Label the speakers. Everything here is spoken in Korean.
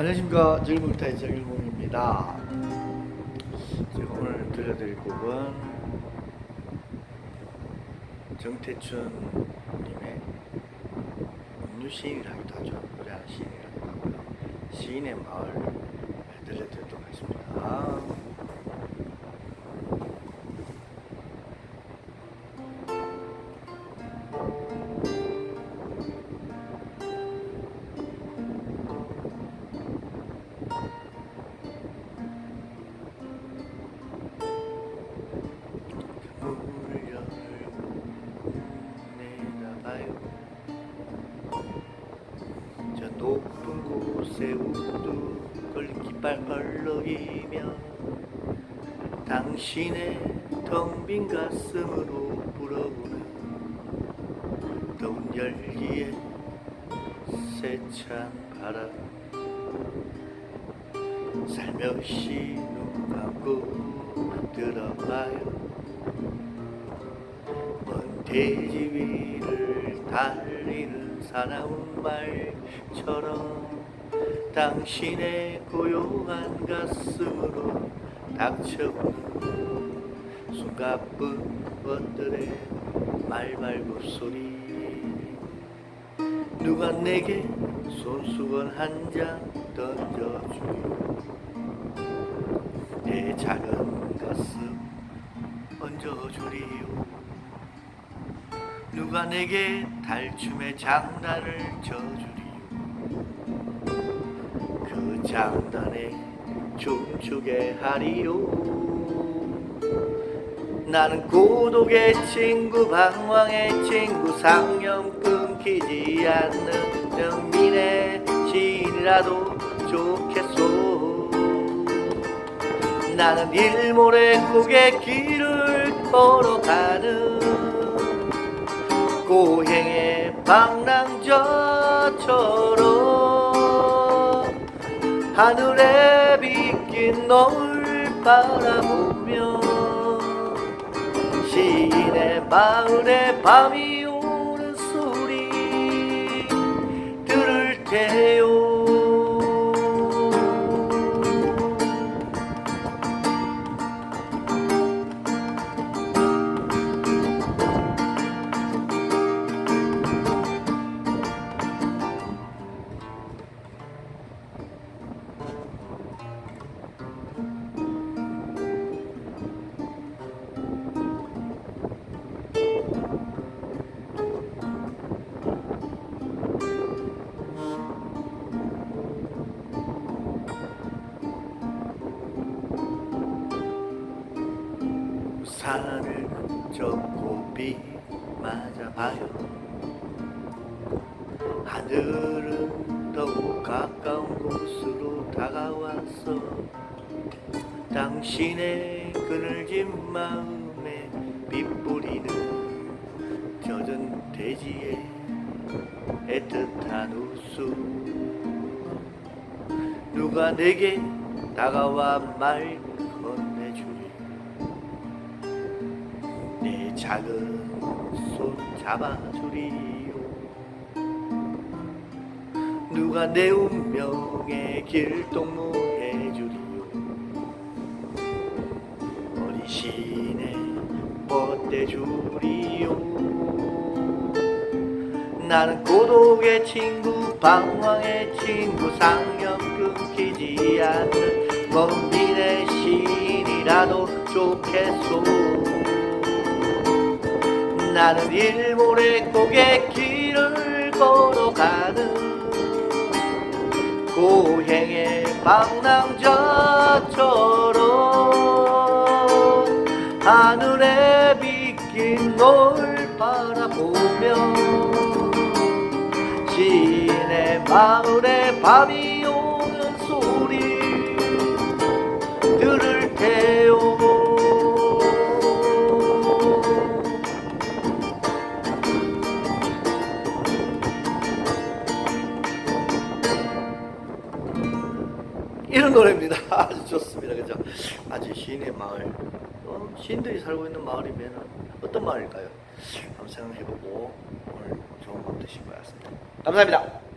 Speaker 1: 안녕하십니까. 정일봉타의 정일봉입니다. 제가 오늘 들려드릴 곡은 정태춘님의 음유시인이라기도 하죠. 노래하는 시인이라기도 하고요. 시인의 마을 들려드리도록 하겠습니다 깃발 헐렁이며 당신의 텅 빈 가슴으로 불어오는 더운 열기에 세찬 바람. 살며시 눈 감고 들어가요. 먼 대지 위를 달리는 사나운 말처럼 당신의 고요한 가슴으로 닥쳐오는 숨가쁜 것들의 말발굽 소리. 누가 내게 손수건 한 장 던져주요 내 작은 가슴 얹어주리요? 누가 내게 달춤의 장단을 쳐주리요? 그 장단에 춤추게 하리요. 나는 고독의 친구 방황의 친구 상념 끊기지 않는 정민의 시인이라도 좋겠소. 나는 일몰의 고개 길을 걸어가는 고행의 방랑저처럼 하늘에 비낀 너를 바라보며 시인의 마을에 밤이 오는 소리 들을 테요 산을 접고 비 맞아봐요. 하늘은 더욱 가까운 곳으로 다가왔어 당신의 그늘진 마음에 빛뿌리는 젖은 대지에 애틋한 웃음. 누가 내게 다가와 말 내 작은 손 잡아주리요 누가 내 운명의 길 동무 해 주리요 어린 시내 뻗대 주리요 나는 고독의 친구 방황의 친구 상념 끊기지 않는 먼 미래 시인이라도 좋겠소 나는 일몰의 고개 길을 걸어가는 고행의 방랑자처럼 하늘에 비낀 널 바라보며 시인의 마을에 밤이 오는 소리 들을 이런 노래입니다. 아주 좋습니다. 그죠? 아주 시인의 마을. 어, 시인들이 살고 있는 마을이면 어떤 마을일까요? 한번 생각해보고 오늘 좋은 밤 되신 것 같습니다. 감사합니다.